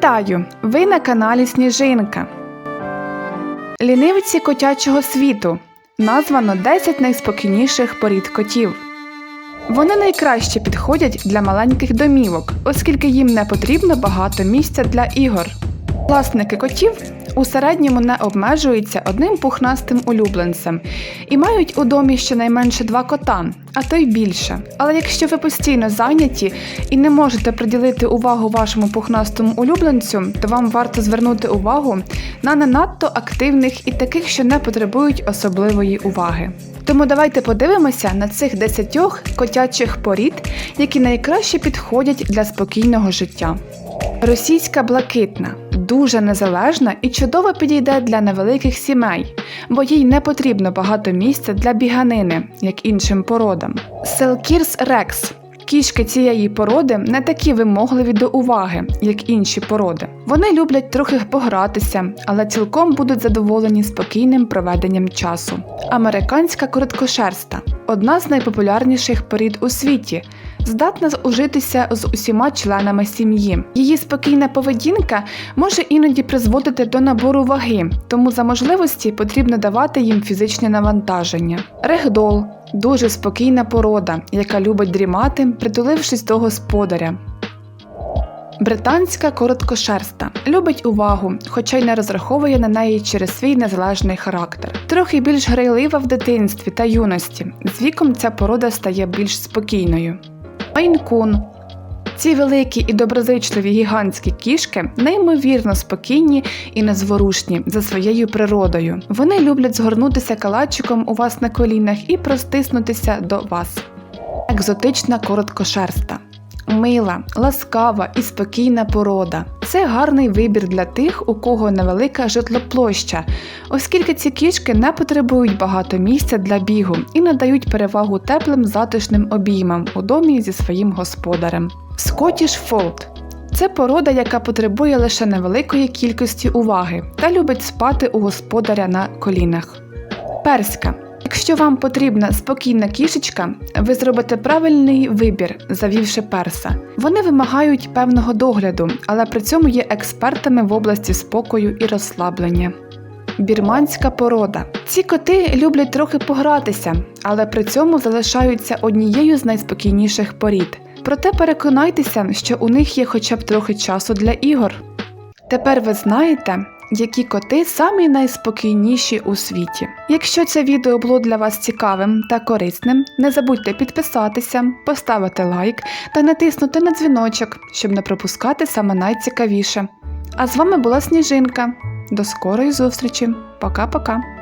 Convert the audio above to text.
Вітаю! Ви на каналі Сніжинка. Лінивці котячого світу. Названо 10 найспокійніших порід котів. Вони найкраще підходять для маленьких домівок, оскільки їм не потрібно багато місця для ігор. Власники котів у середньому не обмежуються одним пухнастим улюбленцем і мають у домі щонайменше два кота, а то й більше. Але якщо ви постійно зайняті і не можете приділити увагу вашому пухнастому улюбленцю, то вам варто звернути увагу на не надто активних і таких, що не потребують особливої уваги. Тому давайте подивимося на цих 10 котячих порід, які найкраще підходять для спокійного життя. Російська блакитна дуже незалежна і чудово підійде для невеликих сімей, бо їй не потрібно багато місця для біганини, як іншим породам. Селкірс Рекс. Кішки цієї породи не такі вимогливі до уваги, як інші породи. Вони люблять трохи погратися, але цілком будуть задоволені спокійним проведенням часу. Американська короткошерста одна з найпопулярніших порід у світі, здатна ужитися з усіма членами сім'ї. Її спокійна поведінка може іноді призводити до набору ваги, тому за можливості потрібно давати їм фізичне навантаження. Регдол дуже спокійна порода, яка любить дрімати, притулившись до господаря. Британська короткошерста любить увагу, хоча й не розраховує на неї через свій незалежний характер. Трохи більш грайлива в дитинстві та юності. З віком ця порода стає більш спокійною. Майнкун ці великі і доброзичливі гігантські кішки неймовірно спокійні і незворушні за своєю природою. Вони люблять згорнутися калачиком у вас на колінах і простиснутися до вас. Екзотична короткошерста. Мила, ласкава і спокійна порода. Це гарний вибір для тих, у кого невелика житлоплоща, оскільки ці кішки не потребують багато місця для бігу і надають перевагу теплим затишним обіймам у домі зі своїм господарем. Scottish Fold – це порода, яка потребує лише невеликої кількості уваги та любить спати у господаря на колінах. Перська Якщо вам потрібна спокійна кішечка, ви зробите правильний вибір, завівши перса. Вони вимагають певного догляду, але при цьому є експертами в області спокою і розслаблення. Бірманська порода. Ці коти люблять трохи погратися, але при цьому залишаються однією з найспокійніших порід. Проте переконайтеся, що у них є хоча б трохи часу для ігор. Тепер ви знаєте, які коти самі найспокійніші у світі. Якщо це відео було для вас цікавим та корисним, не забудьте підписатися, поставити лайк та натиснути на дзвіночок, щоб не пропускати саме найцікавіше. А з вами була Сніжинка. До скорої зустрічі. Пока-пока.